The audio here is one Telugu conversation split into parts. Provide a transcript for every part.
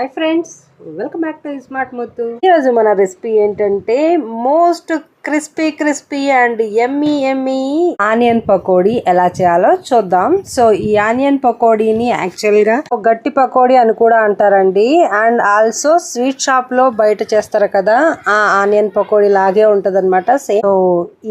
Hi friends welcome back to smart Muthu ఈరోజు మన రెసిపీ ఏంటంటే most crispy crispy and yummy yummy. Onion pakodi ఎలా చేయాలో చూద్దాం. సో ఈ ఆనియన్ పకోడీని యాక్చువల్గా గట్టి పకోడీ అని కూడా అంటారండి. అండ్ ఆల్సో స్వీట్ షాప్లో బయట చేస్తారు కదా ఆ ఆనియన్ పకోడీ లాగే ఉంటది అనమాట సేమ్. సో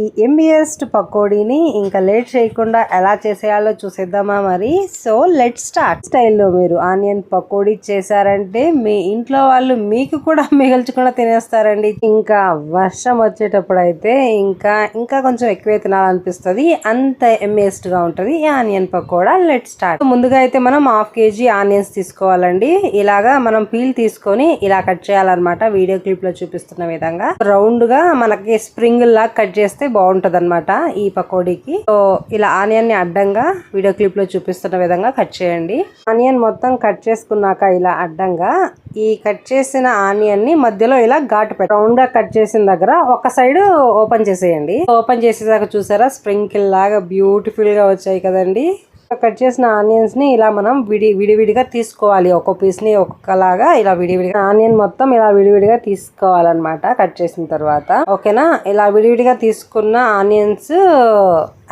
ఈ ఎంబీఎస్ట్ పకోడీని ఇంకా లేట్ చేయకుండా ఎలా చేసేయాలో చూసేద్దామా మరి. So let start. స్టైల్లో మీరు ఆనియన్ పకోడీ చేశారంటే మీ ఇంట్లో వాళ్ళు మీకు కూడా మిగల్చకుండా తినేస్తారండి. ఇంకా వర్షం వచ్చేటప్పుడు అయితే ఇంకా ఇంకా కొంచెం ఎక్కువే తినాలనిపిస్తుంది. అంత ఎమ్మేస్ట్గా ఉంటది ఈ ఆనియన్ పకోడా. లెట్ స్టార్ట్ ముందుగా అయితే మనం హాఫ్ కేజీ ఆనియన్స్ తీసుకోవాలండి. ఇలాగా మనం పీల్ తీసుకొని ఇలా కట్ చేయాలన్నమాట. వీడియో క్లిప్లో చూపిస్తున్న విధంగా. రౌండ్గా మనకి స్ప్రింగ్ లాగా కట్ చేస్తే బాగుంటది ఈ పకోడీకి. సో ఇలా ఆనియన్ని అడ్డంగా వీడియో క్లిప్లో చూపిస్తున్న విధంగా కట్ చేయండి. ఆనియన్ మొత్తం కట్ చేసుకున్నాక ఇలా అడ్డంగా ఈ కట్ చేసిన ఆనియన్ని మధ్యలో ఇలా ఘాటు పెట్టి రౌండ్గా కట్ చేసిన దగ్గర ఒక సైడ్ ఓపెన్ చేసేయండి. ఓపెన్ చేసేదాకా చూసారా? స్ప్రింకిల్ లాగా బ్యూటిఫుల్గా వచ్చాయి కదండి. కట్ చేసిన ఆనియన్స్ని ఇలా మనం విడి విడివిడిగా తీసుకోవాలి. ఒక్కో పీస్ని ఒక్కొక్కలాగా ఇలా విడివిడిగా. ఆనియన్ మొత్తం ఇలా విడివిడిగా తీసుకోవాలన్నమాట కట్ చేసిన తర్వాత. ఓకేనా? ఇలా విడివిడిగా తీసుకున్న ఆనియన్స్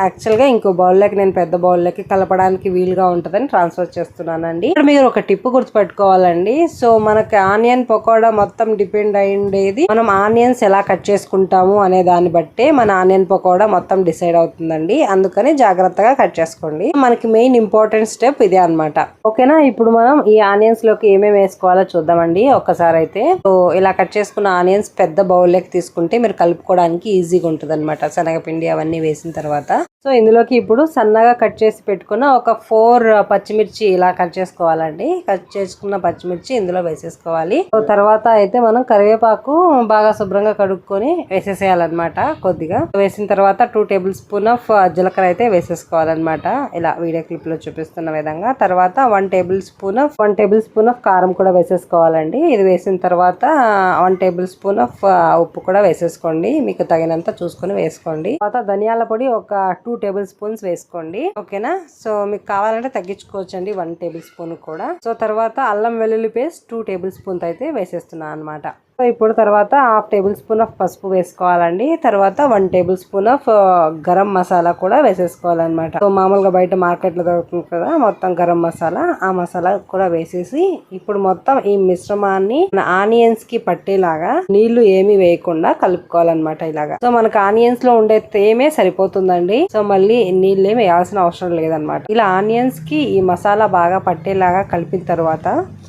యాక్చువల్గా ఇంకో బౌల్లోకి నేను పెద్ద బౌల్లోకి కలపడానికి వీలుగా ఉంటుందని ట్రాన్స్ఫర్ చేస్తున్నానండి. ఇక్కడ మీరు ఒక టిప్ గుర్తుపెట్టుకోవాలండి. సో మనకి ఆనియన్ పకోడా మొత్తం డిపెండ్ అయ్యేది మనం ఆనియన్స్ ఎలా కట్ చేసుకుంటాము అనే దాన్ని బట్టే మన ఆనియన్ పకోడా మొత్తం డిసైడ్ అవుతుందండి. అందుకని జాగ్రత్తగా కట్ చేసుకోండి. మనకి మెయిన్ ఇంపార్టెంట్ స్టెప్ ఇదే అనమాట ఓకేనా ఇప్పుడు మనం ఈ ఆనియన్స్లోకి ఏమేమి వేసుకోవాలో చూద్దామండి ఒక్కసారి అయితే. సో ఇలా కట్ చేసుకున్న ఆనియన్స్ పెద్ద బౌల్లోకి తీసుకుంటే మీరు కలుపుకోవడానికి ఈజీగా ఉంటుంది అనమాట శనగపిండి అవన్నీ వేసిన తర్వాత. సో ఇందులోకి ఇప్పుడు సన్నగా కట్ చేసి పెట్టుకున్న ఒక ఫోర్ పచ్చిమిర్చి ఇలా కట్ చేసుకోవాలండి. కట్ చేసుకున్న పచ్చిమిర్చి ఇందులో వేసేసుకోవాలి. సో తర్వాత అయితే మనం కరివేపాకు బాగా శుభ్రంగా కడుక్కొని వేసేసేయాలన్నమాట కొద్దిగా. వేసిన తర్వాత టూ టేబుల్ స్పూన్ ఆఫ్ జీలకర్ర అయితే వేసేసుకోవాలన్నమాట. ఇలా వీడియో క్లిప్లో చూపిస్తున్న విధంగా. తర్వాత one tablespoon of one tablespoon of కారం కూడా వేసేసుకోవాలండి. ఇది వేసిన తర్వాత వన్ టేబుల్ స్పూన్ ఆఫ్ ఉప్పు కూడా వేసేసుకోండి. మీకు తగినంత చూసుకొని వేసుకోండి. తర్వాత ధనియాల పొడి ఒక టూ టేబుల్ స్పూన్స్ వేసుకోండి. ఓకేనా? సో మీకు కావాలంటే తగ్గించుకోవచ్చండి వన్ టేబుల్ స్పూన్ కూడా. సో తర్వాత అల్లం వెల్లుల్లి పేస్ట్ టూ టేబుల్ స్పూన్ అయితే వేసేస్తున్నాను అనమాట ఇప్పుడు తర్వాత హాఫ్ టేబుల్ స్పూన్ ఆఫ్ పసుపు వేసుకోవాలండి. తర్వాత one tablespoon of garam masala కూడా వేసేసుకోవాలన్నమాట. సో మామూలుగా బయట మార్కెట్లో దొరుకుతుంది కదా మొత్తం గరం మసాలా ఆ మసాలా కూడా వేసేసి ఇప్పుడు మొత్తం ఈ మిశ్రమాన్ని ఆనియన్స్కి పట్టేలాగా నీళ్ళు ఏమి వేయకుండా కలుపుకోవాలన్నమాట ఇలాగా. సో మనకు ఆనియన్స్లో ఉండే తేమే సరిపోతుందండి. సో మళ్ళీ నీళ్ళు ఏమి వేయాల్సిన అవసరం లేదనమాట ఇలా ఆనియన్స్కి ఈ మసాలా బాగా పట్టేలాగా కలిపిన తర్వాత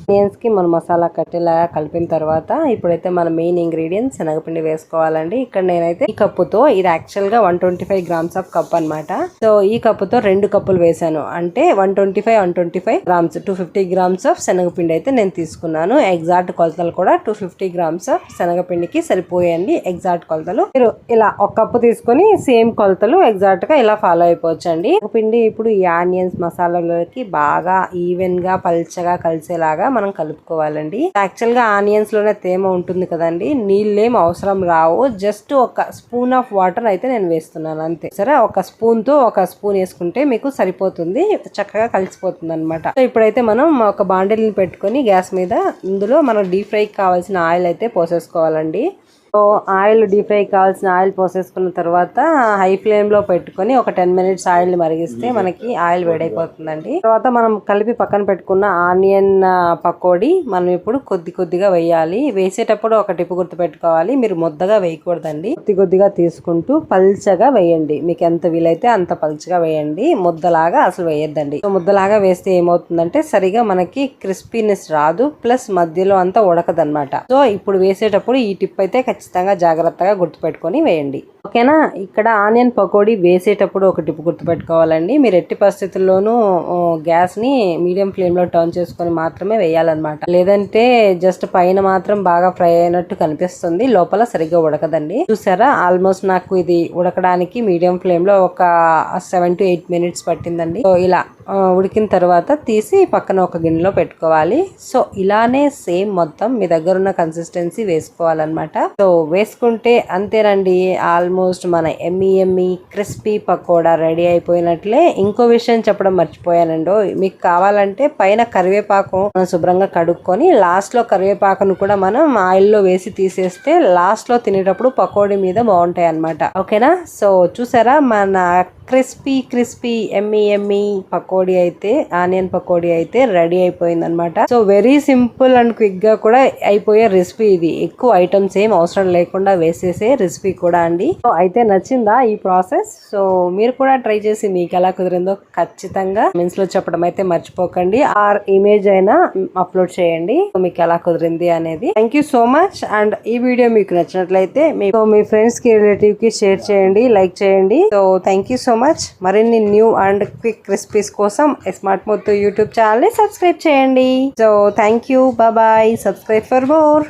ఆనియన్స్కి మన మసాలా కట్టేలాగా కలిపిన తర్వాత ఇప్పుడైతే మన మెయిన్ ఇంగ్రీడియంట్స్ శనగపిండి వేసుకోవాలండి. ఇక్కడ నేనైతే ఈ కప్పుతో ఇది యాక్చువల్గా one twenty five grams of cup అనమాట సో ఈ కప్పుతో రెండు కప్పులు వేసాను. అంటే one twenty five one twenty five grams two fifty grams of శనగపిండి అయితే నేను తీసుకున్నాను. ఎగ్జాక్ట్ కొలతలు కూడా టూ ఫిఫ్టీ గ్రామ్స్ ఆఫ్ శనగపిండికి సరిపోయాయండి ఎగ్జాక్ట్ కొలతలు. మీరు ఇలా ఒక కప్పు తీసుకొని సేమ్ కొలతలు ఎగ్జాక్ట్గా ఇలా ఫాలో అయిపోవచ్చండి. పిండి ఇప్పుడు ఈ ఆనియన్స్ మసాలాలోకి బాగా ఈవెన్గా పల్చగా కలిసేలాగా మనం కలుపుకోవాలండి. యాక్చువల్గా ఆనియన్స్లోనే ఆనియన్స్లోనే తేమ ఉంటుంది కదండి. నీళ్ళేం అవసరం రావు. జస్ట్ ఒక స్పూన్ ఆఫ్ వాటర్ అయితే నేను వేస్తున్నాను అంతే. సరే ఒక స్పూన్తో ఒక స్పూన్ వేసుకుంటే మీకు సరిపోతుంది. చక్కగా కలిసిపోతుంది అనమాట సో ఇప్పుడైతే మనం ఒక బాండిల్ని పెట్టుకొని గ్యాస్ మీద ఇందులో మనం డీప్ ఫ్రై కావాల్సిన ఆయిల్ అయితే పోసేసుకోవాలండి. సో ఆయిల్ డీప్ ఫ్రై కావాల్సిన ఆయిల్ పోసేసుకున్న తర్వాత హై ఫ్లేమ్లో పెట్టుకొని ఒక టెన్ మినిట్స్ ఆయిల్ మరిగిస్తే మనకి ఆయిల్ వేడైపోతుందండి. తర్వాత మనం కలిపి పక్కన పెట్టుకున్న ఆనియన్ పకోడీ మనం ఇప్పుడు కొద్ది కొద్దిగా వేయాలి. వేసేటప్పుడు ఒక టిప్పు గుర్తు పెట్టుకోవాలి. మీరు ముద్దగా వేయకూడదండి. కొద్ది కొద్దిగా తీసుకుంటూ పల్చగా వేయండి. మీకు ఎంత వీలైతే అంత పల్చగా వేయండి. ముద్దలాగా అసలు వేయద్దండి. సో ముద్దలాగా వేస్తే ఏమవుతుందంటే సరిగా మనకి క్రిస్పీనెస్ రాదు. ప్లస్ మధ్యలో అంతా ఉడకదన్నమాట. సో ఇప్పుడు వేసేటప్పుడు ఈ టిప్ అయితే ఖచ్చితంగా జాగ్రత్తగా గుర్తుపెట్టుకొని వేయండి. ఓకేనా? ఇక్కడ ఆనియన్ పకోడీ వేసేటప్పుడు ఒక టిప్ గుర్తుపెట్టుకోవాలండి. మీరు ఎట్టి పరిస్థితుల్లోనూ గ్యాస్ని మీడియం ఫ్లేమ్లో టర్న్ చేసుకొని మాత్రమే వేయాలన్నమాట. లేదంటే జస్ట్ పైన మాత్రం బాగా ఫ్రై అయినట్టు కనిపిస్తుంది. లోపల సరిగ్గా ఉడకదండి. చూసారా? ఆల్మోస్ట్ నాకు ఇది ఉడకడానికి మీడియం ఫ్లేమ్లో ఒక సెవెన్ టు ఎయిట్ మినిట్స్ పట్టిందండి. సో ఇలా ఉడికిన తర్వాత తీసి పక్కన ఒక గిన్నెలో పెట్టుకోవాలి. సో ఇలానే సేమ్ మొత్తం మీ దగ్గర ఉన్న కన్సిస్టెన్సీ వేసుకోవాలన్నమాట. సో వేసుకుంటే అంతేనండి. ఆల్ ఆల్మోస్ట్ మన yummy yummy crispy pakoda ready అయిపోయినట్లే ఇంకో విషయం చెప్పడం మర్చిపోయానండో. మీకు కావాలంటే పైన కరివేపాకు మనం శుభ్రంగా కడుక్కొని లాస్ట్లో కరివేపాకును కూడా మనం ఆయిల్లో వేసి తీసేస్తే లాస్ట్లో తినేటప్పుడు పకోడీ మీద బాగుంటాయి అన్నమాట ఓకేనా? సో చూసారా? మన crispy crispy yummy yummy pakodi అయితే ఆనియన్ పకోడీ అయితే రెడీ అయిపోయింది అనమాట సో వెరీ సింపుల్ అండ్ క్విక్గా కూడా అయిపోయే రెసిపీ ఇది. ఎక్కువ ఐటమ్స్ ఏం అవసరం లేకుండా వేసేసే రెసిపీ కూడా అండి. సో అయితే నచ్చిందా ఈ ప్రాసెస్ సో మీరు కూడా ట్రై చేసి మీకు ఎలా కుదిరిందో ఖచ్చితంగా మెన్స్లో చెప్పడం అయితే మర్చిపోకండి. ఆర్ ఇమేజ్ అయినా అప్లోడ్ చేయండి. సో మీకు ఎలా కుదిరింది అనేది. Thank you so much and ఈ వీడియో మీకు నచ్చినట్లయితే మీకు మీ ఫ్రెండ్స్కి రిలేటివ్కి షేర్ చేయండి లైక్ చేయండి. So thank you so much మరిన్ని న్యూ అండ్ క్విక్ రెసిపీస్ కోసం స్మార్ట్ మొత్తు యూట్యూబ్ ఛానల్ని సబ్స్క్రైబ్ చేయండి. So thank you bye subscribe for more